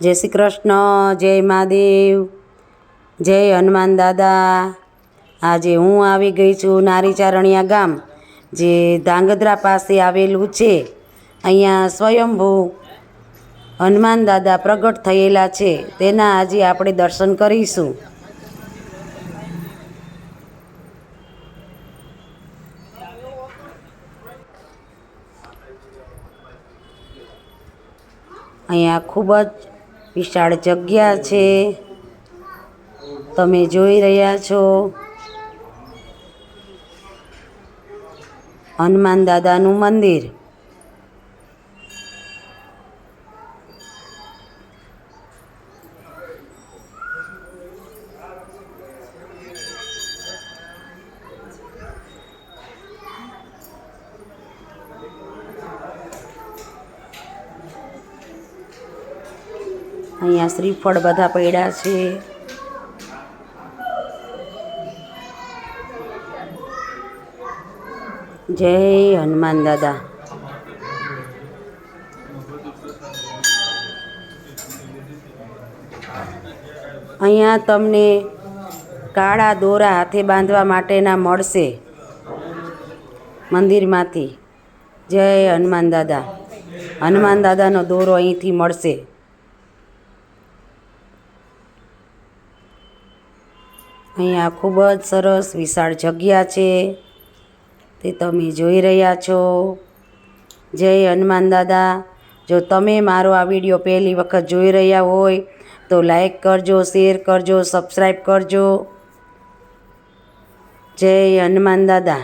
જય શ્રી કૃષ્ણ, જય મહાદેવ, જય હનુમાન દાદા. આજે હું આવી ગઈ છું નારીચારણિયા ગામ, જે ધાંગધ્રા પાસે આવેલું છે. અહીંયા સ્વયંભૂ હનુમાન દાદા પ્રગટ થયેલા છે. તેના આજે આપણે દર્શન કરીશું. અહીંયા ખૂબ જ વિશાળ જગ્યા છે. તમે જોઈ રહ્યા છો. હનુમાન દાદાનું મંદિર. અહીંયા શ્રીફળ બધા પડ્યા છે. જય હનુમાન દાદા. અહીંયા તમને કાળા દોરા હાથે બાંધવા માટેના મળશે મંદિરમાંથી. જય હનુમાન દાદા. હનુમાન દાદાનો દોરો અહીંથી મળશે. અહીંયા ખૂબ જ સરસ વિશાળ જગ્યા છે. તે તમે જોઈ રહ્યા છો. જય હનુમાન દાદા. જો તમે મારો આ વીડિયો પહેલી વખત જોઈ રહ્યા હોય, તો લાઈક કરજો, શેર કરજો, સબસ્ક્રાઈબ કરજો. જય હનુમાન દાદા.